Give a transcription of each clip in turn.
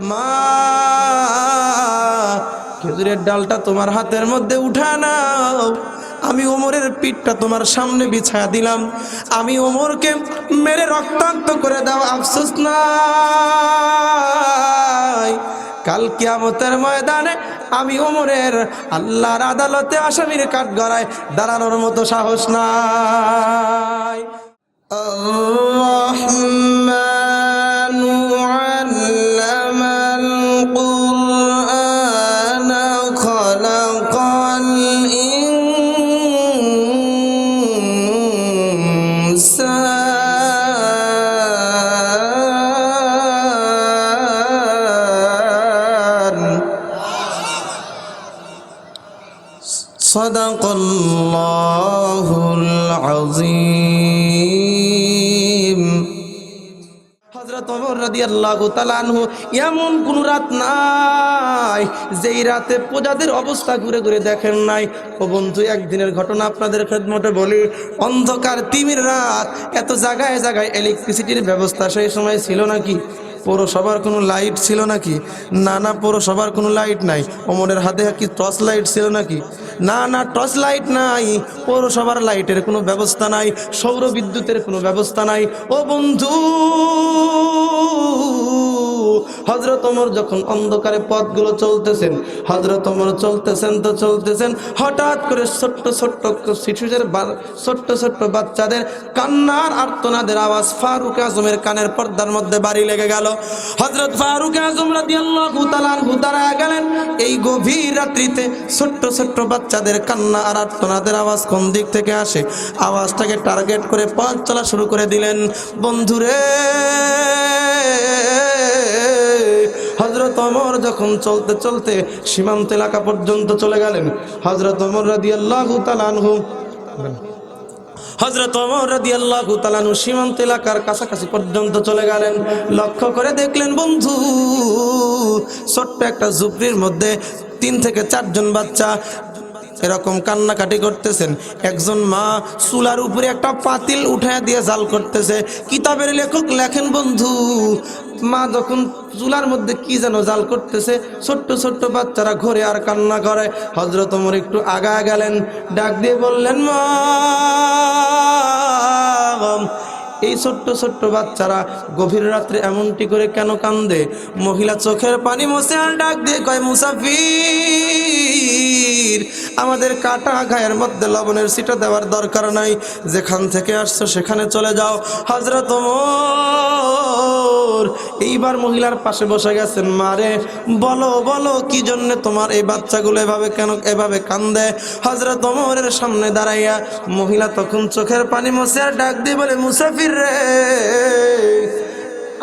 মা, খেজুরের ডালটা তোমার হাতের মধ্যে উঠা নাও। আমি ওমরের পিঠটা তোমার সামনে বিছায়া দিলাম। আমি ওমরকে মেরে রক্তাক্ত করে দাও, আফসোস নাই। কাল কিয়ামতের ময়দানে আমি ওমরের আল্লাহর আদালতে আসামির কাঠ গড়ায় দাঁড়ানোর মতো সাহস নাই। صدق الله العظيم হযরত ওমর রাদিয়াল্লাহু তাআলা আনহু এমন কোন রাত নাই যেই রাতে প্রজাদের অবস্থা ঘুরে ঘুরে দেখেন নাই ও বন্ধু একদিনের ঘটনা আপনাদের খেদমতে বলি অন্ধকার তিমির রাত এত জায়গায় জায়গায় ইলেকট্রিসিটির ব্যবস্থা সেই সময় ছিল নাকি পৌরসভার কোনো লাইট ছিল নাকি না না পৌরসভার কোনো লাইট নাই ওমরের হাতে কি টর্চ লাইট ছিল নাকি না না টর্চ লাইট নাই, পৌরসভার লাইটের কোনো ব্যবস্থা নাই, সৌর বিদ্যুতের কোনো ব্যবস্থা নাই। ও বন্ধু হজরত ওমর যখন অন্ধকারে পথগুলো চলতেছেন হজরত ওমর চলতেছেন তো চলতেছেন, হঠাৎ করে ছোট্ট ছোট্ট শিশুদের ছোট্ট ছোট্ট বাচ্চাদের কান্নার আর্তনাদের আওয়াজ ফারুক আজমের কানের পর্দার মধ্যে বাড়ি লেগে গেল। হজরত ফারুক আজম রাদিয়াল্লাহু তাআলা দাঁড়ায় গেলেন। এই গভীর রাত্রিতে ছোট্ট ছোট্ট বাচ্চাদের কান্না আর আর্তনাদের আওয়াজ কোন দিক থেকে আসে? আওয়াজটাকে টার্গেট করে পথ চলা শুরু করে দিলেন। বন্ধুরে হজরত অমর যখন চলতে চলতে সীমান্ত এলাকা পর্যন্ত চলে গেলেন হজরত অমর রাদি আল্লাহ তালানহু হজরত অমর রাদি আল্লাহ তালানহু সীমান্ত এলাকার কাছাকাছি পর্যন্ত চলে গেলেন। লক্ষ্য করে দেখলেন, বন্ধু, ছোট্ট একটা ঝুপড়ির মধ্যে তিন থেকে চারজন বাচ্চা এরকম কান্নাকাটি করতেছেন। একজন মা চুলার উপরে একটা পাতিল উঠায় দিয়ে জাল করতেছে। কিতাবের লেখক লেখেন, বন্ধু, মা যখন চুলার মধ্যে কি যেন জাল করতেছে, ছোট্ট ছোট্ট বাচ্চারা ঘরে আর কান্না করে। হজরত ওমর একটু আগা গেলেন, ডাক দিয়ে বললেন, মা, এই ছোট্ট ছোট্ট বাচ্চারা গভীর রাত্রে এমনটি করে কেন কান্দে? মহিলা চোখের পানি মোছে আর ডাক দিয়ে কয়, মুসাফির আমাদের কাটা গায়ের মধ্যে লবণের সিটা দেওয়ার দরকার নাই। যেখান থেকে আসছো সেখানে চলে যাও। হজরত এইবার মহিলার পাশে বসে গেছেন, মারে, বলো বলো, কি জন্য তোমার এই বাচ্চাগুলো এভাবে কেন, এভাবে কান্দে? হজরত ওমরের সামনে দাঁড়াইয়া মহিলা তখন চোখের পানি মোছে আর ডাক দিয়ে বলে, মুসাফির রে,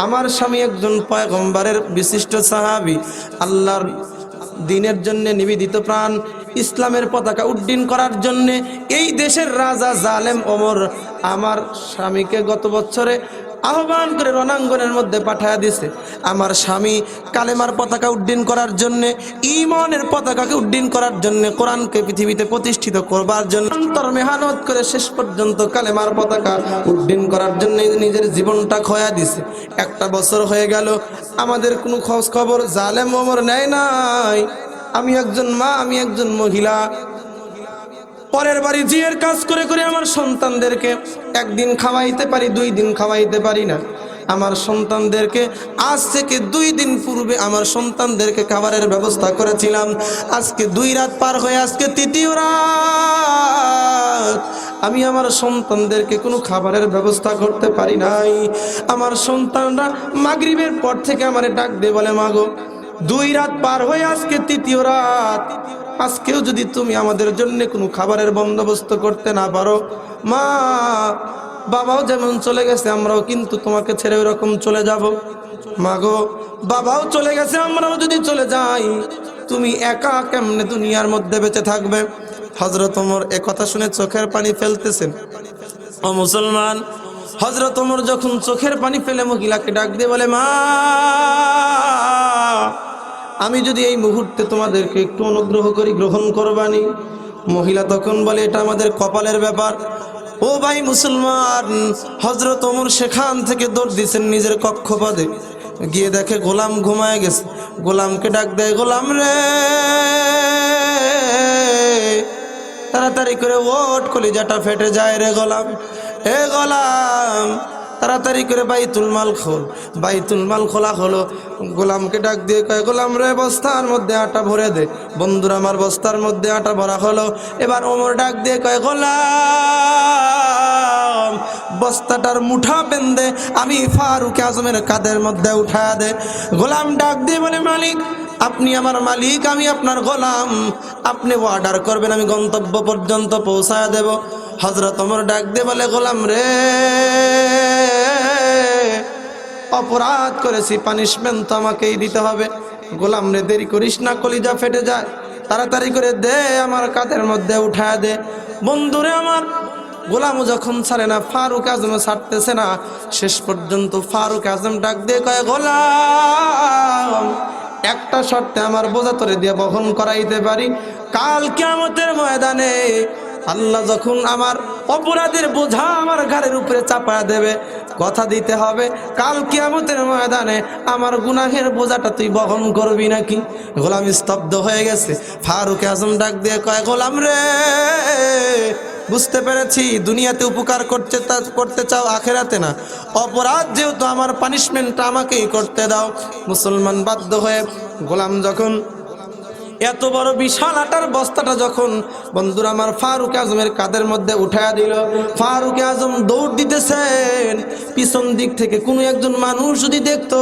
আমার স্বামী একজন পয়গম্বরের বিশিষ্ট সাহাবি। আল্লাহর দিনের জন্য নিবেদিত প্রাণ। ইসলামের পতাকা উড্ডীন করার জন্য এই দেশের রাজা জালেম ওমর আমার স্বামীকে গত বছরে আহ্বান করে রণাঙ্গনের মধ্যে পাঠায়া দিছে। আমার স্বামী কালেমার পতাকা উড্ডীন করার জন্য ইমনের পতাকাকে উড্ডীন করার জন্য কোরআনকে পৃথিবীতে প্রতিষ্ঠিত করবার জন্য অন্তর মেহনত করে শেষ পর্যন্ত কালেমার পতাকা উড্ডীন করার জন্য নিজের জীবনটা খয়া দিছে। একটা বছর হয়ে গেল, আমাদের কোনো খোঁজ খবর জালেম ওমর নেয় নাই। আমি একজন মা, আমি একজন মহিলা। পরের বাড়ি জিয়ের কাজ করে করে আমার সন্তানদেরকে একদিন খাওয়াইতে পারি, দুই দিন খাওয়াইতে পারি না। আমার সন্তানদেরকে আজ থেকে দুই দিন পূর্বে আমার সন্তানদেরকে খাবারের ব্যবস্থা করেছিলাম। আজকে দুই রাত পার হয়ে আজকে তৃতীয় রাত। আমি আমার সন্তানদেরকে কোনো খাবারের ব্যবস্থা করতে পারি নাই। আমার সন্তানরা মাগরিবের পর থেকে আমারে ডাক দিয়ে বলে মাগো দুই রাত পার হয়ে আজকে তৃতীয় রাত। আজকেও যদি তুমি আমাদের জন্য কোনো খাবারের বন্দোবস্ত করতে না পারো, মা, বাবাও যেমন চলে গেছে, আমরাও কিন্তু তোমাকে ছেড়ে ওরকম চলে যাব। মা গো, বাবাও চলে গেছে, আমরাও যদি চলে যাই, তুমি একা কেমনে দুনিয়ার মধ্যে বেঁচে থাকবে? হজরত ওমর এ কথা শুনে চোখের পানি ফেলতেছেন। ও মুসলমান হজরত ওমর যখন চোখের পানি ফেলে মহিলাকে ডাক দিয়ে বলে, মা আমি যদি এই মুহূর্তে তোমাদেরকে একটু অনুগ্রহ করি, গ্রহণ করবানি। মহিলা তখন বলে, এটা আমাদের কপালের ব্যাপার। ও ভাই মুসলমান হজরত অমর সেখান থেকে দৌড় দিয়েছেন নিজের কক্ষপদে। গিয়ে দেখে গোলাম ঘুমায় গেছে। গোলামকে ডাক দেয়, গোলাম রে! তাড়াতাড়ি করে ওট কলিজাটা ফেটে যায় রে গোলাম। এ গোলাম তাড়াতাড়ি করে বাইতুল মাল খোল। বাইতুল মাল খোলা হলো। গোলামকে ডাক দিয়ে কয়, গোলাম রে, বস্তার মধ্যে আটা ভরে দে। বন্ধুরা, আমার বস্তার মধ্যে আটা ভরা হলো। এবার ওমর ডাক দিয়ে কয়, গোলাম, বস্তাটার মুঠা বেঁধে আমি ফারুক আজমের কাদের মধ্যে উঠা দে। গোলাম ডাক দিয়ে বলে, মালিক, আপনি আমার মালিক, আমি আপনার গোলাম। আপনি অর্ডার করবেন, আমি গন্তব্য পর্যন্ত পৌঁছায় দেব। হজরত অমর ডাক দে বলে, গোলাম রে, অপরাধ করেছি পানিশমেন্ট তো আমাকেই দিতে হবে। গোলাম রে, দেরি করিস না, কলিজা ফেটে যায়। তাড়াতাড়ি করে দে, আমার কাদের মধ্যে উঠায় দে। বন্ধুরে আমার গোলাম যখন ছাড়ে না, ফারুক আজম ছাড়তেছে না। শেষ পর্যন্ত ফারুক আজম ডাক দিয়ে কয়, গোলাম, একটা শর্তে আমার বোঝা তোরে দিয়ে বহন করাইতে পারি। কাল কেমতের ময়দানে আল্লাহ যখন আমার অপরাধের বোঝা আমার ঘাড়ের উপরে চাপা দেবে, কথা দিতে হবে, কাল কিয়ামতের ময়দানে আমার গুনাহের বোঝাটা তুই বহন করবি নাকি? গোলাম স্তব্ধ হয়ে গেছে। ফারুক আজম ডাক দিয়ে কয়, গোলাম রে, বুঝতে পেরেছি দুনিয়াতে উপকার করতে করতে চাও, আখেরাতে না। অপরাধ যেহেতু আমার পানিশমেন্টটা আমাকেই করতে দাও। মুসলমান বাধ্য হয়ে গোলাম যখন এত বড় বিশাল আটার বস্তাটা যখন বন্ধুরা আমার ফারুক আজমের কাদের মধ্যে উঠায়া দিল, ফারুক আজম দৌড় দিতেছেন, পিছন দিক থেকে কোনো একজন মানুষ যদি দেখতো,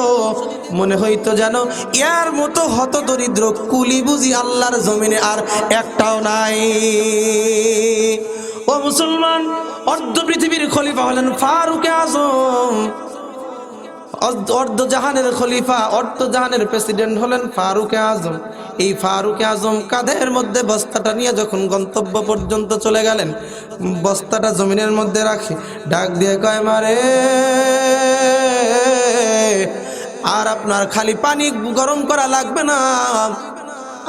মনে হইতো যেন ইয়ার মতো হত দরিদ্র কুলি বুঝি আল্লাহর জমিনে আর একটাও নাই। ও মুসলমান, অর্ধ পৃথিবীর খলিফা হলেন ফারুক আজম। অর্ধ- অর্ধ জাহানের খলিফা অর্ধ জাহানের প্রেসিডেন্ট হলেন ফারুক আজম। এই ফারুক আজম কাঁধের মধ্যে বস্তাটা নিয়ে যখন গন্তব্য পর্যন্ত চলে গেলেন, বস্তাটা জমিনের মধ্যে রাখি। ডাক দিয়ে কয়, মারে, আর আপনার খালি পানি গরম করা লাগবে না।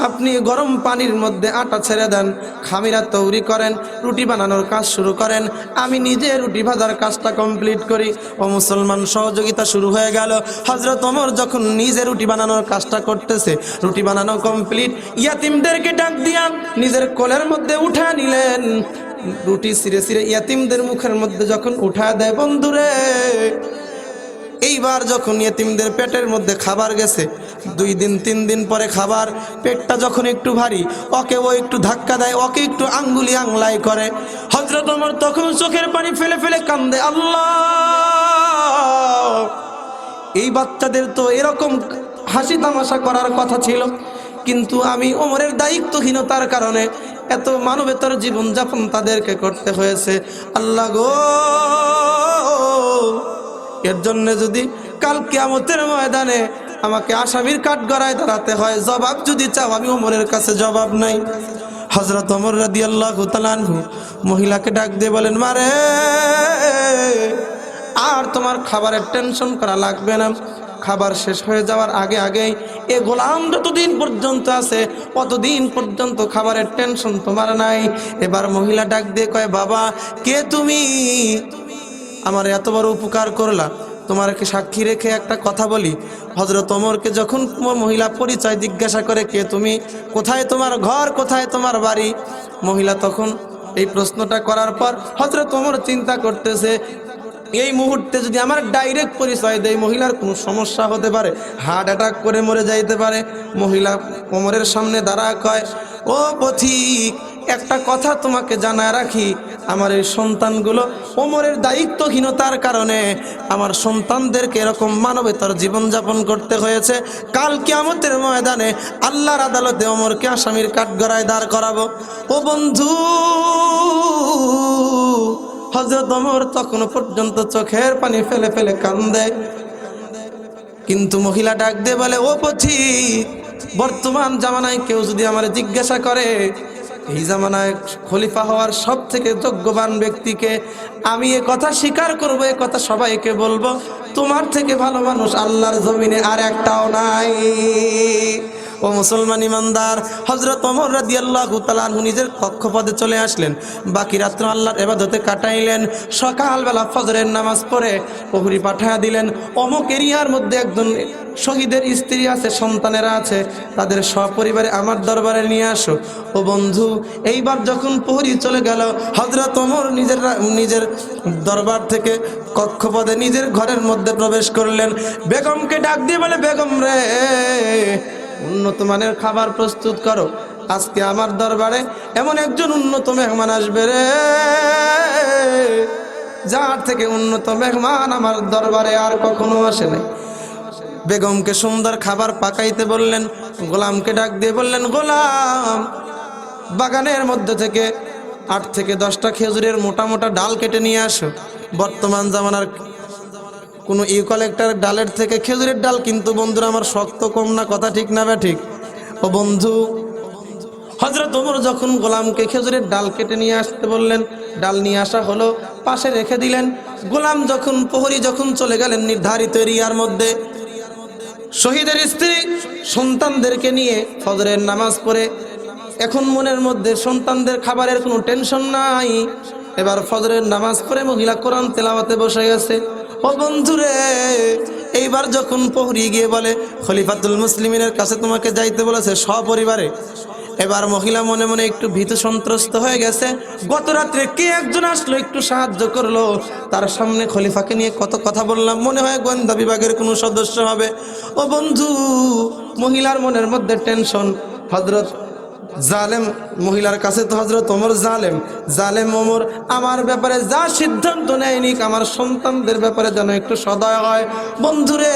আপনি গরম পানির মধ্যে আটা ছেড়ে দেন, খামিরা তৈরি করেন, রুটি বানানোর কাজ শুরু করেন। আমি নিজে রুটি ভাজার কাজটা কমপ্লিট করি। ও মুসলমান, সহযোগিতা শুরু হয়ে গেল। হজরত ওমর যখন নিজে রুটি বানানোর কাজটা করতেছে, রুটি বানানো কমপ্লিট ইয়াতিমদেরকে ডাক দিয়া নিজের কোলের মধ্যে উঠা নিলেন। রুটি সিরে সিরে ইয়াতিমদের মুখের মধ্যে যখন উঠা দেয়, বন্ধুরে, এইবার যখন ইয়াতিমদের পেটের মধ্যে খাবার গেছে দুই দিন, তিন দিন পরে খাবার। পেটটা যখন একটু ভারী ওকে ও একটু ধাক্কা দেয়, ওকে একটু আঙ্গুলি আংলাই করে। হজরত ওমর তখন চোখের পানি ফেলে ফেলে কান্দে, আল্লাহ! এই বাচ্চাদের তো এরকম হাসি তামাশা করার কথা ছিল। কিন্তু আমি ওমরের দায়িত্বহীনতার কারণে এত মানবেতর জীবনযাপন তাদেরকে করতে হয়েছে। আল্লাহ গো! এর জন্য যদি কাল কিয়ামতের ময়দানে আমাকে আসামির কাঠ গড়ায় দাঁড়াতে হয়। জবাব যদি চাও, আমি ওমরের কাছে জবাব নাই। হজরত ওমর রাদি আল্লাহ তালানহু মহিলাকে ডাক দিয়ে বলেন, মারে, আর তোমার খাবারের টেনশন করা লাগবে না। খাবার শেষ হয়ে যাওয়ার আগে আগেই এ গোলাম যতদিন পর্যন্ত আছে, অতদিন পর্যন্ত খাবারের টেনশন তোমার নাই। এবার মহিলা ডাক দিয়ে কয়, বাবা, কে তুমি? আমার এত বড় উপকার করলা। তোমারকে সাক্ষী রেখে একটা কথা বলি। হজরত ওমরকে যখন মহিলা পরিচয় জিজ্ঞাসা করে, কে তুমি? কোথায় তোমার ঘর? কোথায় তোমার বাড়ি? মহিলা তখন এই প্রশ্নটা করার পর হজরত ওমর চিন্তা করতেছে, এই মুহূর্তে যদি আমার ডাইরেক্ট পরিচয় দেয়, মহিলার কোনো সমস্যা হতে পারে? হার্ট অ্যাটাক করে মরে যাইতে পারে? মহিলা কোমরের সামনে দাঁড়া কয়, ও পথিক একটা কথা তোমাকে জানায় রাখি, আমার এই সন্তানগুলো ওমরের দায়িত্বহীনতার কারণে আমার সন্তানদেরকে এরকম মানবেতর জীবনযাপন করতে হয়েছে। কাল কিয়ামতের ময়দানে আল্লাহর আদালতে ওমরকে আসামির কাঠগড়ায় দাঁড় করাবো। ও বন্ধু হজরত ওমর তখনও পর্যন্ত চোখের পানি ফেলে ফেলে কান্দে। কিন্তু মহিলা ডাক দিয়ে বলে, ও পথি বর্তমান জামানায় কেউ যদি আমার জিজ্ঞাসা করে এই জামানায় খলিফা হওয়ার সব থেকে যোগ্যবান ব্যক্তিকে আমি এ কথা স্বীকার করব, এ কথা সবাইকে বলব। তোমার থেকে ভালো মানুষ আল্লাহর জমিনে আর একটাও নাই। ও মুসলমান ইমানদার হজরত অমর রাদি আল্লাহ তালাহু নিজের কক্ষপদে চলে আসলেন। বাকি রাত্র আল্লাহর এবাদতে কাটাইলেন, সকালবেলা ফজরের নামাজ পড়ে প্রহরী পাঠায়া দিলেন। অমুক এরিয়ার মধ্যে একজন শহীদের স্ত্রী আছে, সন্তানেরা আছে, তাদের সপরিবারে আমার দরবারে নিয়ে আসো। ও বন্ধু, এইবার যখন প্রহরী চলে গেল হজরত ওমর নিজের নিজের দরবার থেকে কক্ষপদে নিজের ঘরের মধ্যে প্রবেশ করলেন। বেগমকে ডাক দিয়ে বলে, বেগম রে উন্নত মানের খাবার প্রস্তুত করো। আজকে আমার দরবারে এমন একজন উন্নত মেহমান আসবে রে। যার থেকে উন্নত মেহমান আমার দরবারে আর কখনো আসে নাই। বেগমকে সুন্দর খাবার পাকাইতে বললেন, গোলামকে ডাক দিয়ে বললেন, গোলাম, বাগানের মধ্যে থেকে আট থেকে দশটা খেজুরের মোটা মোটা ডাল কেটে নিয়ে আসো। বর্তমান জামানার কোনো ইউকালেক্টার ডালের থেকে খেজুরের ডাল, কিন্তু বন্ধুরা আমার শক্ত কম না, কথা ঠিক না বা ঠিক? ও বন্ধু হজরত ওমর যখন গোলামকে খেজুরের ডাল কেটে নিয়ে আসতে বললেন, ডাল নিয়ে আসা হলো, পাশে রেখে দিলেন। গোলাম যখন, প্রহরী যখন চলে গেলেন নির্ধারিত এরিয়ার মধ্যে, শহীদের স্ত্রী সন্তানদেরকে নিয়ে ফজরের নামাজ পড়ে। এখন মনের মধ্যে সন্তানদের খাবারের কোনো টেনশন নাই। এবার ফজরের নামাজ পড়ে মহিলা কোরআন তেলাওয়াতে বসে গেছে। ও বন্ধুরে, এইবার যখন প্রহরী গিয়ে বলে, খলিফাতুল মুসলিমিনের কাছে তোমাকে যাইতে বলেছে সপরিবারে, এবার মহিলা মনে মনে একটু ভীত সন্ত্রস্ত হয়ে গেছে। গত রাত্রে কে একজন আসলো, একটু সাহায্য করল। তার সামনে খলিফাকে নিয়ে কত কথা বললাম, মনে হয় গোয়েন্দা বিভাগের কোনো সদস্য হবে। ও বন্ধু, মহিলার মনের মধ্যে টেনশন। হজরত জালেম মহিলার কাছে তো হজরত ওমর জালেম। জালেম ওমর আমার ব্যাপারে যা সিদ্ধান্ত নেয়নি, আমার সন্তানদের ব্যাপারে যেন একটু সদয় হয়। বন্ধুরে,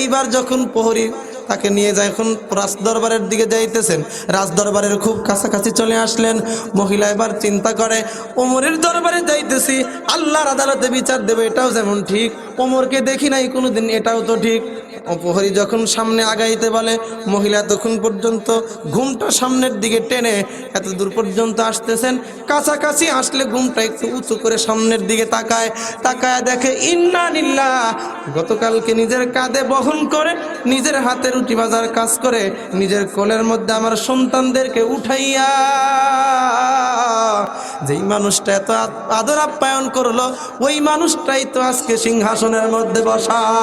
এইবার যখন প্রহরী তাকে নিয়ে যায়, এখন রাজদরবারের দিকে যাইতেছেন, রাজদরবারের খুব কাছাকাছি চলে আসলেন। মহিলা এবার চিন্তা করে, ওমরের দরবারে যাইতেছি, আল্লাহর আদালতে বিচার দেবে, এটাও যেমন ঠিক, ওমরকে দেখি নাই কোনোদিন, এটাও তো ঠিক। অপহরী যখন সামনে আগাইতে বলে, মহিলা তখন পর্যন্ত ঘুমটা সামনের দিকে টেনে এত দূর পর্যন্ত আসতেছেন। কাছাকাছি আসলে ঘুমটা একটু উঁচু করে সামনের দিকে তাকায় তাকায় দেখে, ইন্না নিল্লা গতকালকে নিজের কাঁধে বহন করে, নিজের হাতে রুটি বাজার কাজ করে, নিজের কোলের মধ্যে আমার সন্তানদেরকে উঠাইয়া, যেই মানুষটা এত আদ- আদর আপ্যায়ন করল, ওই মানুষটাই তো আজকে সিংহাসনের মধ্যে বসা।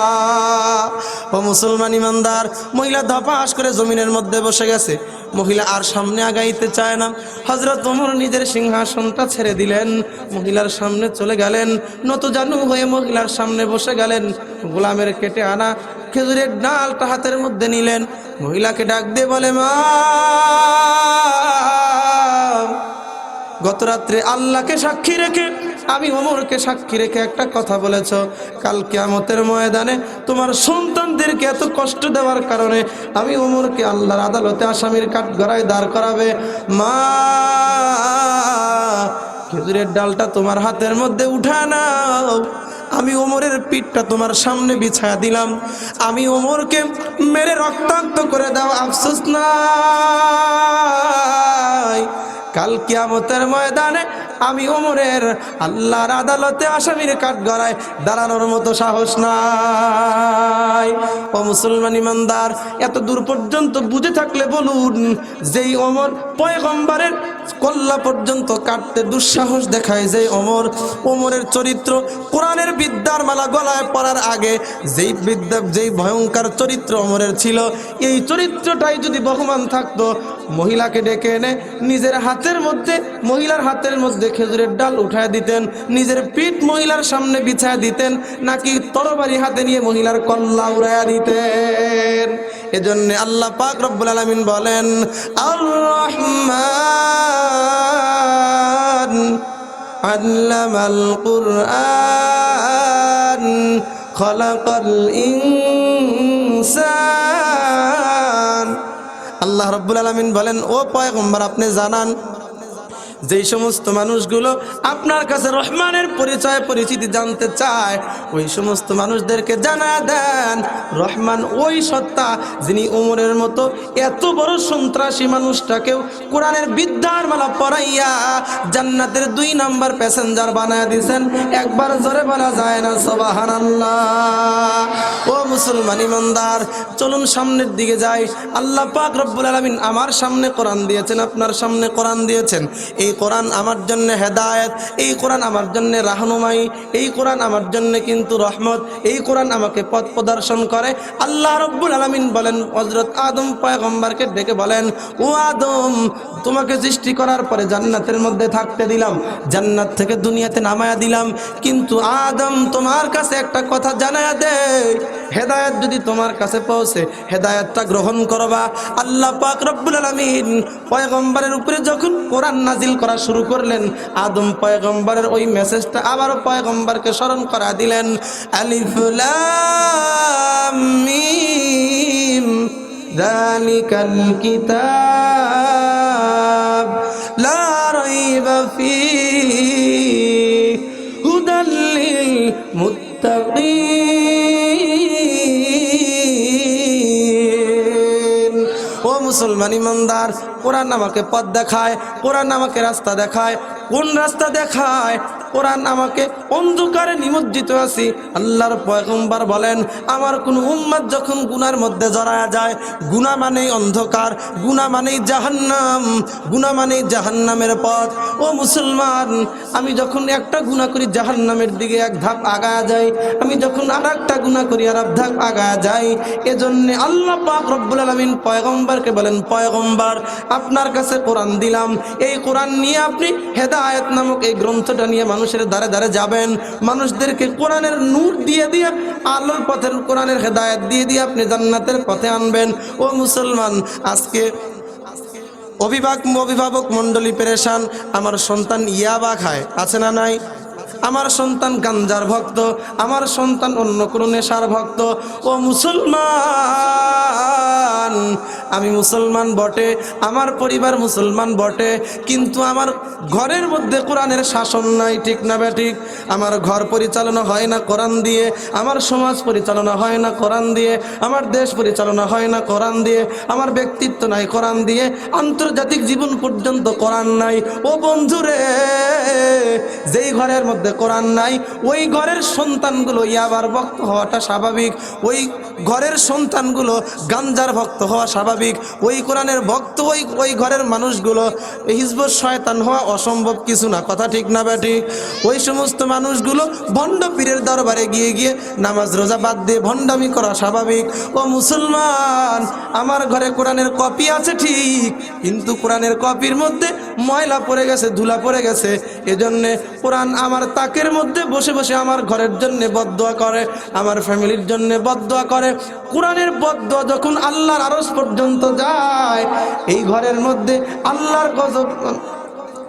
ও মুসলমান ইমানদার, মহিলা ধপাস করে জমিনের মধ্যে বসে গেছে। মহিলা আর সামনে আগাইতে চায় না। হজরত ওমর নিজের সিংহাসনটা ছেড়ে দিলেন। মহিলার সামনে চলে গেলেন। নত জানু হয়ে মহিলার সামনে বসে গেলেন। গোলামের কেটে আনা খেজুরের ডালটা হাতের মধ্যে নিলেন। মহিলাকে ডাক দিয়ে বলে, মা! গত রাত্রে আল্লাহকে সাক্ষী রেখে আমি ওমরকে সাক্ষী রেখে একটা কথা বলেছ। কাল কিয়ামতের ময়দানে তোমার সন্তানদেরকে এত কষ্ট দেওয়ার কারণে আমি ওমরকে আল্লাহর আদালতে আসামির কাঠ গড়ায় দাঁড় করাবে। মা, খেজুরের ডালটা তোমার হাতের মধ্যে উঠা নাও। আমি ওমরের পিঠটা তোমার সামনে বিছায়া দিলাম। আমি ওমরকে মেরে রক্তাক্ত করে দাও, আফসোস নাই। কাল কিয়ামতের ময়দানে আমি ওমরের আল্লাহর আদালতে আসামির কাঠ গড়ায় দাঁড়ানোর মতো সাহস নাই। ও মুসলমান ইমানদার, এত দূর পর্যন্ত বুঝে থাকলে বলুন, যেই অমর পয়গম্বরের কল্লা পর্যন্ত কাটতে দুঃসাহস দেখায় যে অমর ওমরের চরিত্র কোরআনের বিদ্যার মালা গলায় পড়ার আগে যেই বিদ্যা, যেই ভয়ঙ্কর চরিত্র অমরের ছিল, এই চরিত্রটাই যদি বহমান থাকতো মহিলাকে ডেকে এনে নিজের হাতের মধ্যে, মহিলার হাতের মধ্যে খেজুরের ডাল উঠায় দিতেন, নিজের পিঠ মহিলার সামনে বিছায় দিতেন, নাকি তরবারি হাতে নিয়ে মহিলার কল্লা উড়াইয়া দিতেন। এজন্য আল্লাহ পাক রব্বুল আলামিন বলেন আর রহমান আল্লামাল কুরআন খলাকাল ইনসান। আল্লাহ রব্বুল আলমিন বলেন ও পয়গম্বর আপনি জানান যেই সমস্ত মানুষগুলো আপনার কাছে রহমানের পরিচয়, পরিচিতি জানতে চায়, ওই সমস্ত মানুষদেরকে জানা দেন। রহমান ওই সত্তা যিনি উমরের মতো এত বড় সন্ত্রাসী মানুষটাকেও কোরআনের বিদ্যার মালা পড়াইয়া জান্নাতের দুই নাম্বার প্যাসেঞ্জার বানায় দিয়েছেন একবার জোরে বলা যায় না সবাহান ও মুসলমান ইমানদার, চলুন সামনের দিকে যাই। আল্লাহ পাক রব্বুল আলমিন আমার সামনে কোরআন দিয়েছেন, আপনার সামনে কোরআন দিয়েছেন। এই কোরআন আমার জন্য হেদায়েত, এই কোরআন আমার জন্য রাহনুমাই, এই কোরআন আমার জন্য কিন্তু রহমত, এই কোরআন আমাকে পথ প্রদর্শন করে। আল্লাহ রব্বুল আলমিন বলেন হজরত আদম পয়গম্বরকে ডেকে বলেন, ও আদম, তোমাকে সৃষ্টি করার পরে জান্নাতের মধ্যে থাকতে দিলাম, জান্নাত থেকে দুনিয়াতে নামায়া দিলাম, কিন্তু আদম তোমার কাছে একটা কথা জানায়া দে হেদায়ত যদি তোমার কাছে পৌঁছে, হেদায়েতটা গ্রহণ করবা। আল্লাহ পাক রব্বুল আলামিন পয়গম্বরের উপরে যখন কোরআন নাজিল করা শুরু করলেন। আদম পয়গম্বরের ওই মেসেজটা আবার পয়গম্বরকে স্মরণ করা দিলেন। আলিফ লাম মিম, যালিকাল কিতাব, লা ও মুসলমান ইমানদার কোরআন আমাকে পথ দেখায় কোরআন আমাকে রাস্তা দেখায়। কোন রাস্তা দেখায়? কোরআন আমাকে অন্ধকারে নিমজ্জিত আছি। আল্লাহর পয়গম্বর বলেন, আমার কোন উম্মাদ যখন গুনার মধ্যে জড়ায় যায়, গুনাহ মানেই অন্ধকার, গুনাহ মানেই জাহান্নাম, গুনাহ মানেই জাহান্নামের পথ। ও মুসলমান, আমি যখন একটা গুনাহ করি, জাহান্নামের দিকে এক ধাপ আগায়া যাই। আমি যখন আর একটা গুনাহ করি আর এক ধাপ আগায়া যাই। এজন্য আল্লাহ পাক রব্বুল আলামিন পয়গম্বরকে বলেন, পয়গম্বর, আপনার কাছে কোরআন দিলাম। এই কোরআন নিয়ে আপনি হেদায়েত নামক এই গ্রন্থটা নিয়ে মানুষের দ্বারে দ্বারে যাবেন। মানুষদেরকে কোরআনের নূর দিয়ে দিয়ে, আলোর পথের কোরআনের হেদায়ত দিয়ে দিয়ে আপনি জান্নাতের পথে আনবেন। ও মুসলমান, আজকে অভিভাবক অভিভাবক মণ্ডলী পেরেশান, আমার সন্তান ইয়াবা খায়, আছে না নাই? আমার সন্তান গাঞ্জার ভক্ত, আমার সন্তান অন্য কোনো নেশার ভক্ত। ও মুসলমান, আমি মুসলমান বটে, আমার পরিবার মুসলমান বটে, কিন্তু আমার ঘরের মধ্যে কোরআনের শাসন নাই, ঠিক না ব্যাঠিক আমার ঘর পরিচালনা হয় না কোরআন দিয়ে, আমার সমাজ পরিচালনা হয় না কোরআন দিয়ে, আমার দেশ পরিচালনা হয় না কোরআন দিয়ে, আমার ব্যক্তিত্ব নাই কোরআন দিয়ে, আন্তর্জাতিক জীবন পর্যন্ত কোরআন নাই। ও বন্ধুরে, যেই ঘরের মধ্যে কোরআন নাই, ওই ঘরের সন্তানগুলো ইয়াবার ভক্ত হওয়াটা স্বাভাবিক, ওই ঘরের সন্তানগুলো গাঞ্জার ভক্ত হওয়া স্বাভাবিক, ওই কোরআনের ভক্ত ওই ওই ঘরের মানুষগুলো হিজবর শয়তান হওয়া অসম্ভব কিছু না, কথা ঠিক না ব্যাটি? ওই সমস্ত মানুষগুলো ভণ্ড পীরের দরবারে গিয়ে গিয়ে নামাজ রোজা বাদ দিয়ে ভণ্ডামি করা স্বাভাবিক। ও মুসলমান, আমার ঘরে কোরআনের কপি আছে ঠিক, কিন্তু কোরআনের কপির মধ্যে ময়লা পড়ে গেছে, ধুলা পড়ে গেছে, এজন্যে কোরআন আমার তাকের মধ্যে বসে বসে আমার ঘরের জন্য বদোয়া করে, আমার ফ্যামিলির জন্য বদোয়া করে। কোরআনের বদোয়া যখন আল্লাহর আরস পর্যন্ত যায়, এই ঘরের মধ্যে আল্লাহর গজব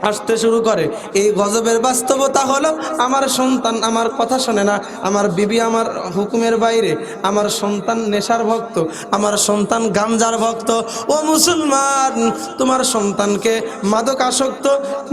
আসতে শুরু করে। এই গজবের বাস্তবতা হলো, আমার সন্তান আমার কথা শোনে না, আমার বিবি আমার হুকুমের বাইরে, আমার সন্তান নেশার ভক্ত, আমার সন্তান গাঞ্জার ভক্ত। ও মুসলমান, তোমার সন্তানকে মাদক আসক্ত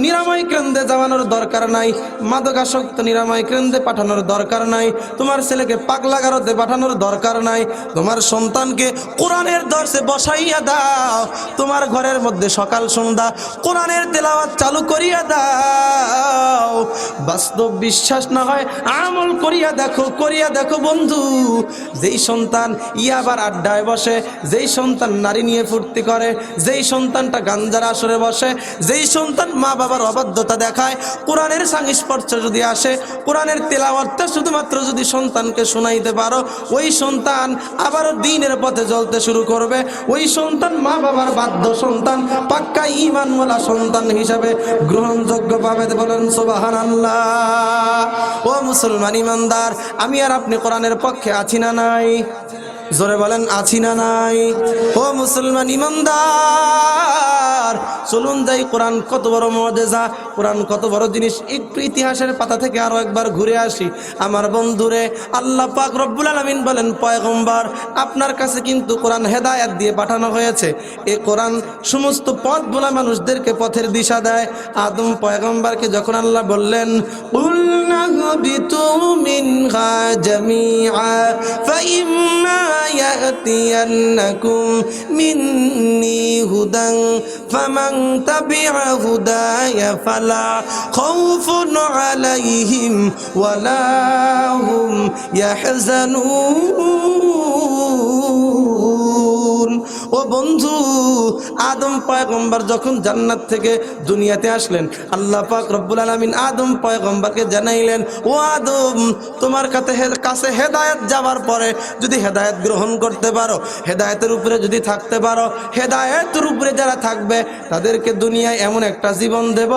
নিরাময় কেন্দ্রে যাওয়ানোর দরকার নাই মাদক আসক্ত নিরাময় কেন্দ্রে পাঠানোর দরকার নাই, তোমার ছেলেকে পাগলা গারোতে পাঠানোর দরকার নাই, তোমার সন্তানকে কোরআনের দর্শে বসাইয়া দাও, তোমার ঘরের মধ্যে সকাল সন্ধ্যা, কোরআনের তেলাওয়াত চালু করিয়া দাও। বাস্তব বিশ্বাস না হয় আমল করিয়া দেখো করিয়া দেখো বন্ধু। যেই সন্তান ইয়াবার আড্ডায় বসে, যেই সন্তান নারী নিয়ে ফুর্তি করে, যেই সন্তানটা গাঞ্জার আসরে বসে, যেই সন্তান মা বাবার অবাধ্যতা দেখায়, কোরআনের সংস্পর্শ যদি আসে, কোরআনের তেলাওয়াতটা শুধুমাত্র যদি সন্তানকে শোনাইতে পারো, ওই সন্তান আবারও দিনের পথে চলতে শুরু করবে। ওই সন্তান মা বাবার বাধ্য সন্তান, পাক্কা ইমানওয়ালা সন্তান হিসাবে গ্রহণযোগ্য পাবে বলেন সোবাহান আল্লাহ ও মুসলমান ইমানদার, আমি আর আপনি কোরআনের পক্ষে আছি না নাই? জোরে বলেন, আছি না নাই? ও মুসলমান ইমানদার, চলুন যাই কোরআন কত বড় মজেজা কোরআন কত বড় জিনিস। একটু ইতিহাসের পাতা থেকে আরও একবার ঘুরে আসি। আমার বন্ধুরে আল্লাহ পাক রব্বুল আলমিন বলেন, পয়গম্বর, আপনার কাছে কিন্তু কোরআন হেদায়াত দিয়ে পাঠানো হয়েছে। এ কোরআন সমস্ত পথ বলা মানুষদেরকে পথের দিশা দেয়। আদম পয়গম্বরকে যখন আল্লাহ বললেন "কুলনা হবিতু মিনহা জামিআ ফাইম্মা لآتينكم مني هدى فمن تبع هداي فلا خوف عليهم ولا هم يحزنون. ও বন্ধু, আদম পয়গম্বর যখন জান্নাত থেকে দুনিয়াতে আসলেন, আল্লাহ পাক রব্বুল আলামিন আদম পয়গম্বরকে জানাইলেন, ও আদম, তোমার কাছে কাছে হেদায়েত যাওয়ার পরে যদি হেদায়েত গ্রহণ করতে পারো, হেদায়েতের উপরে যদি থাকতে পারো, হেদায়েতের উপরে যারা থাকবে, তাদেরকে দুনিয়ায় এমন একটা জীবন দেব,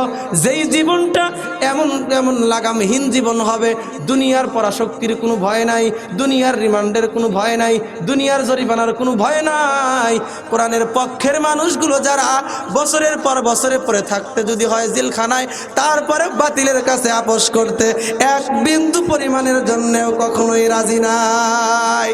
যেই জীবনটা এমন এমন লাগামহীন জীবন হবে, দুনিয়ার পরাশক্তির কোনো ভয় নাই, দুনিয়ার রিমান্ডের কোনো ভয় নাই, দুনিয়ার জরিমানার কোনো ভয় নাই কোরআনের পক্ষের মানুষগুলো যারা বছরের পর বছরের পরে থাকতে যদি হয় জেলখানায় তারপরে বাতিলের কাছে আপোষ করতে এক বিন্দু পরিমাণের জন্যেও কখনোই রাজি নাই।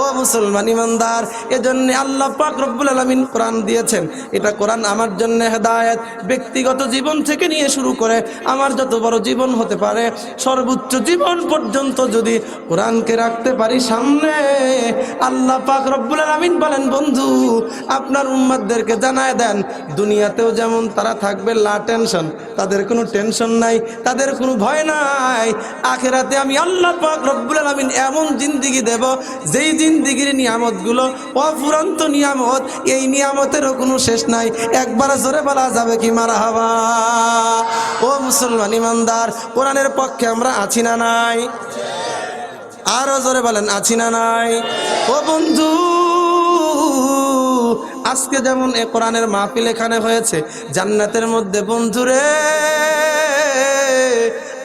ও মুসলমান ইমানদার, এজন্য আল্লাহ পাক রব্বুল আলামিন কোরআন দিয়েছেন। এটা কোরআন আমার জন্য হেদায়েত। ব্যক্তিগত জীবন থেকে নিয়ে শুরু করে আমার যত বড় জীবন হতে পারে, সর্বোচ্চ জীবন পর্যন্ত যদি কোরআনকে রাখতে পারি সামনে, আল্লাহ পাক রব্বুল আলামিন বলেন, বন্ধু আপনার উম্মাদদেরকে জানায় দেন, দুনিয়াতেও যেমন তারা থাকবে লা টেনশন, তাদের কোনো টেনশন নাই, তাদের কোনো ভয় নাই। আখেরাতে আমি আল্লাহ পাক রব্বুল আলামিন এমন জিন্দিগি দেব, যেই জিন্দিগির নিয়ামতগুলো অফুরন্ত নিয়ামত, এই নিয়ামতেরও কোনো শেষ নাই। একবার জোরে বলা যাবে কি মারা হাবা? ও মুসলমান ইমানদার, কোরআনের পক্ষে আমরা আছি না নাই? আরও জোরে বলেন, আছি না নাই? ও বন্ধু আজকে যেমন এ কোরআনের মাহফিল এখানে হয়েছে জান্নাতের মধ্যে বন্ধুরে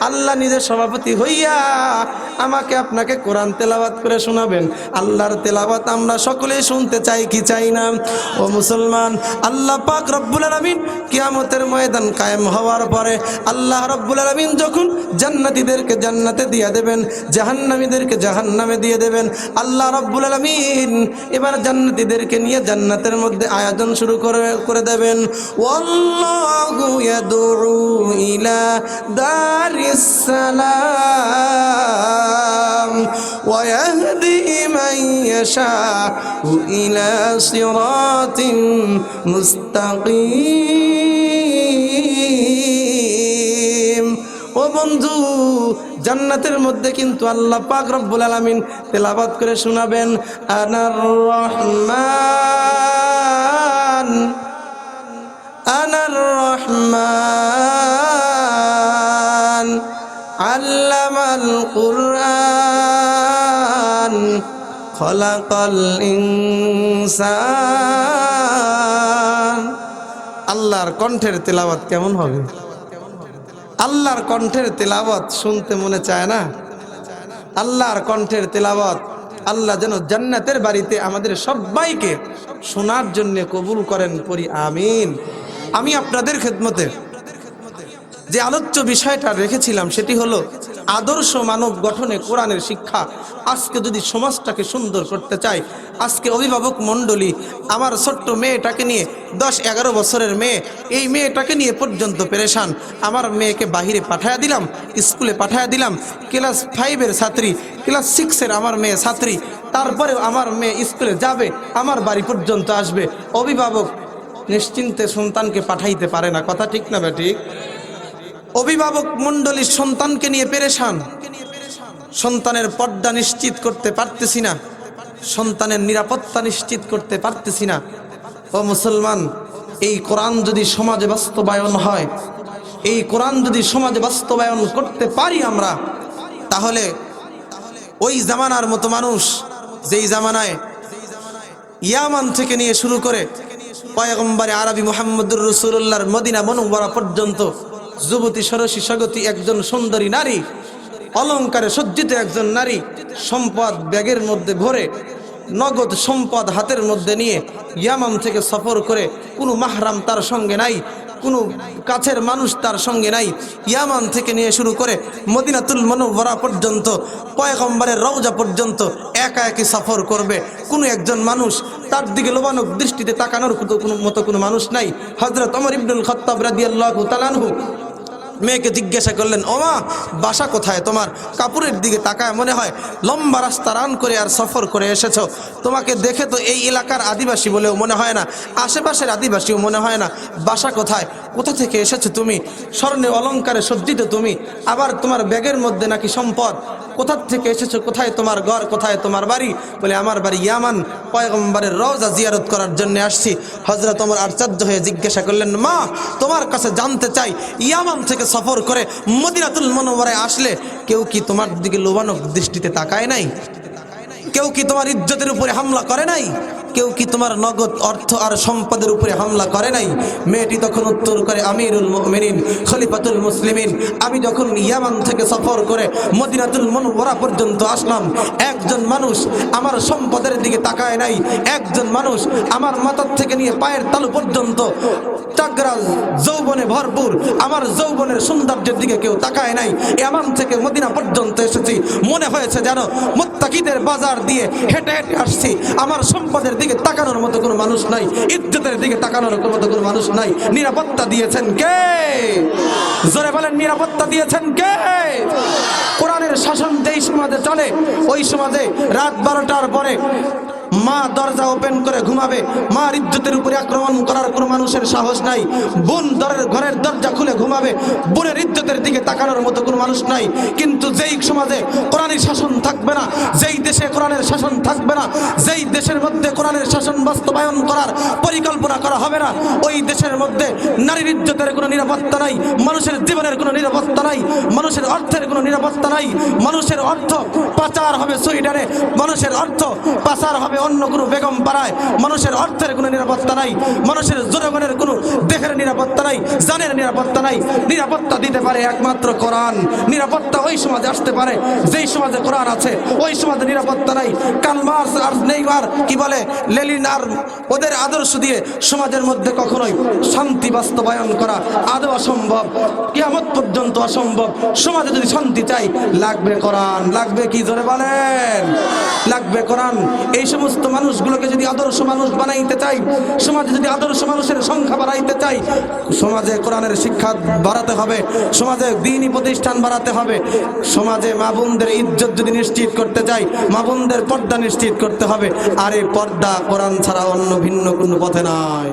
আল্লাহ নিজের সভাপতি হইয়া আমাকে আপনাকে কোরআন তেলাওয়াত করে শোনাবেন। আল্লাহর তেলাওয়াত আমরা সকলেই শুনতে চাই, কি চাই না? ও মুসলমান, আল্লাহ পাক রব্বুল আলামিন কিয়ামতের ময়দান কায়েম হওয়ার পরে আল্লাহ রব্বুল আলামিন যখন জান্নাতীদেরকে জান্নাতে দিয়ে দেবেন, জাহান্নামীদেরকে জাহান্নামে দিয়ে দেবেন, আল্লাহ রব্বুল আলামিন এবার জান্নাতীদেরকে নিয়ে জান্নাতের মধ্যে আয়োজন শুরু করে করে দেবেন। ওয়াল্লাহু ইলা দারিস সালাম। মান ইয়াশাউ ইলা সিরাতিন মুস্তাকিম ও বন্ধু, জান্নাতের মধ্যে কিন্তু আল্লাহ পাক রব্বুল আলামিন তেলাবাত করে শোনাবেন আনার রহমান আনার রহমান। আল্লামাল কুরআন, খলাকাল ইনসান। আল্লাহর কণ্ঠের তেলাওয়াত কেমন হবে? আল্লাহর কণ্ঠের তেলাওয়াত শুনতে মনে চায় না? আল্লাহর কণ্ঠের তেলাওয়াত, আল্লাহ যেন জান্নাতের বাড়িতে আমাদের সবাইকে শোনার জন্য কবুল করেন পরি আমিন। আমি আপনাদের খেদমতে যে আলোচ্য বিষয়টা রেখেছিলাম সেটি হলো আদর্শ মানব গঠনে কোরআনের শিক্ষা। আজকে যদি সমাজটাকে সুন্দর করতে চাই, আজকে অভিভাবক মণ্ডলী, আমার ছোট্ট মেয়েটাকে নিয়ে, দশ এগারো বছরের মেয়ে, এই মেয়েটাকে নিয়ে পর্যন্ত পেরেশান। আমার মেয়েকে বাহিরে পাঠায়া দিলাম, স্কুলে পাঠায়া দিলাম, ক্লাস ফাইভের ছাত্রী, ক্লাস সিক্সের আমার মেয়ে ছাত্রী, তারপরেও আমার মেয়ে স্কুলে যাবে, আমার বাড়ি পর্যন্ত আসবে। অভিভাবক নিশ্চিন্তে সন্তানকে পাঠাইতে পারে না, কথা ঠিক না বেঠিক অভিভাবক মণ্ডলীর সন্তানকে নিয়ে পেরেশান। সন্তানের পর্দা নিশ্চিত করতে পারতেছি না। সন্তানের নিরাপত্তা নিশ্চিত করতে পারতেছি না। ও মুসলমান, এই কোরআন যদি সমাজে বাস্তবায়ন হয়, এই কোরআন যদি সমাজে বাস্তবায়ন করতে পারি আমরা, তাহলে ওই জামানার মতো মানুষ যেই জামানায় ইয়ামান থেকে নিয়ে শুরু করে পয়গম্বরে আরবি মোহাম্মদুর রসুল্লাহর মদিনা মনোবরা পর্যন্ত যুবতী সরসী স্বগতী একজন সুন্দরী নারী, অলঙ্কারে সজ্জিত একজন নারী, সম্পদ ব্যাগের মধ্যে ভরে, নগদ সম্পদ হাতের মধ্যে নিয়ে ইয়ামাম থেকে সফর করে, কোনো মাহরাম তার সঙ্গে নাই, কোনো কাছের মানুষ তার সঙ্গে নাই, ইয়ামান থেকে নিয়ে শুরু করে মদিনাতুল মনোবরা পর্যন্ত, পয়গম্বরের রওজা পর্যন্ত একা একই সফর করবে। কোনো একজন মানুষ তার দিকে লোবানক দৃষ্টিতে তাকানোর কোনো- মতো কোনো মানুষ নাই। হজরত অমর ইবনুল খত্তাব রাদিয়াল্লাহু তালানহু মেয়েকে জিজ্ঞাসা করলেন ও মা বাসা কোথায়? তোমার কাপুরের দিকে তাকায় মনে হয় লম্বা রাস্তা রান করে আর সফর করে এসেছ। তোমাকে দেখে তো এই এলাকার আদিবাসী বলেও মনে হয় না। আশেপাশের আদিবাসীও মনে হয় না। বাসা কোথায়? কোথা থেকে এসেছ তুমি? স্বর্ণে অলঙ্কারে সজ্জিত তুমি। আবার তোমার ব্যাগের মধ্যে নাকি সম্পদ? কোথা থেকে এসেছ? কোথায় তোমার ঘর? কোথায় তোমার বাড়ি? বলে, আমার বাড়ি ইয়ামান। পয়গম্বরের রওজা জিয়ারত করার জন্য আসছি। হজরত আমার আশ্চর্য হয়ে জিজ্ঞাসা করলেন, মা, তোমার কাছে জানতে চাই, ইয়ামান থেকে সফর করে মদিনাতুল মনোবরায় আসলে কেউ কি তোমার দিকে লোবানক দৃষ্টিতে তাকায় নাই? কেউ কি তোমার ইজ্জতের উপরে হামলা করে নাই? কেউ কি তোমার নগদ অর্থ আর সম্পদের উপরে হামলা করে নাই? মেয়েটি তখন উত্তর করে, আমিরুল মুমিনিন, খলিফাতুল মুসলিমিন। আমি যখন ইয়ামান থেকে সফর করে মদিনাতুল মনোবরা পর্যন্ত আসলাম, একজন মানুষ আমার সম্পদের দিকে তাকায় নাই। একজন মানুষ আমার মাথার থেকে নিয়ে পায়ের তালু পর্যন্ত চাকরা যৌবনে ভরপুর। আমার যৌবনের সৌন্দর্যের দিকে কেউ তাকায় নাই। এমন থেকে মদিনা পর্যন্ত এসেছি। মনে হয়েছে যেন মুত্তাকিদের বাজার দিয়ে হেঁটে হেঁটে আসছি। আমার সম্পদের দিকে তাকানোর মতো কোনো মানুষ নাই। ইজ্জতের দিকে তাকানোর মতো কোনো মানুষ নাই। নিরাপত্তা দিয়েছেন কে? জোরে বলেন, নিরাপত্তা দিয়েছেন কে? কোরআনের শাসন যেই সমাজে চলে, ওই সমাজে রাত বারোটার পরে মা দরজা ওপেন করে ঘুমাবে মার ইজ্জতের উপরে আক্রমণ করার কোনো মানুষের সাহস নাই, বোন দরের ঘরের দরজা খুলে ঘুমাবে, বোনের ইজ্জতের দিকে তাকানোর মতো কোনো মানুষ নাই। কিন্তু যেই সমাজে কোরআনের শাসন থাকবে না, যেই দেশে কোরআনের শাসন থাকবে না, যেই দেশের মধ্যে কোরআনের শাসন বাস্তবায়ন করার পরিকল্পনা করা হবে না, ওই দেশের মধ্যে নারীর ইজ্জতের কোনো নিরাপত্তা নাই, মানুষের জীবনের কোনো নিরাপত্তা নাই, মানুষের অর্থের কোনো নিরাপত্তা নাই, মানুষের অর্থ পাচার হবে সুইডানে, মানুষের অর্থ পাচার হবে অন্য কোনো বেগম পাড়ায় মানুষের অর্থের কোনো নিরাপত্তা নাই, মানুষের জনগণের কোনো দেহের নিরাপত্তা নাই, জানের নিরাপত্তা নাই। নিরাপত্তা দিতে পারে একমাত্র কোরআন। নিরাপত্তা ওই সমাজে আসতে পারে, যেই সমাজে কোরআন আছে, ওই সমাজে নিরাপত্তা নাই। কালমার্স আর নেইমার কি বলে, লেলিন আর ওদের আদর্শ দিয়ে সমাজের মধ্যে কখনোই শান্তি বাস্তবায়ন করা আদৌ অসম্ভব, কিয়ামত পর্যন্ত অসম্ভব। সমাজে যদি শান্তি চাই, লাগবে কোরআন। লাগবে কি জোরে বলেন? লাগবে কোরআন। এই সমস্ত মানুষগুলোকে যদি আদর্শ মানুষ বানাইতে চাই, সমাজে যদি আদর্শ মানুষের সংখ্যা বাড়াইতে চাই, সমাজে কোরআনের শিক্ষা বাড়াতে হবে, সমাজে দিনই প্রতিষ্ঠান বাড়াতে হবে, সমাজে মা বোনদের ইজ্জত যদি নিশ্চিত করতে চাই, মা বোনদের পর্দা নিশ্চিত করতে হবে, আর এই পর্দা কোরআন ছাড়া অন্য ভিন্ন কোনো পথে নাই।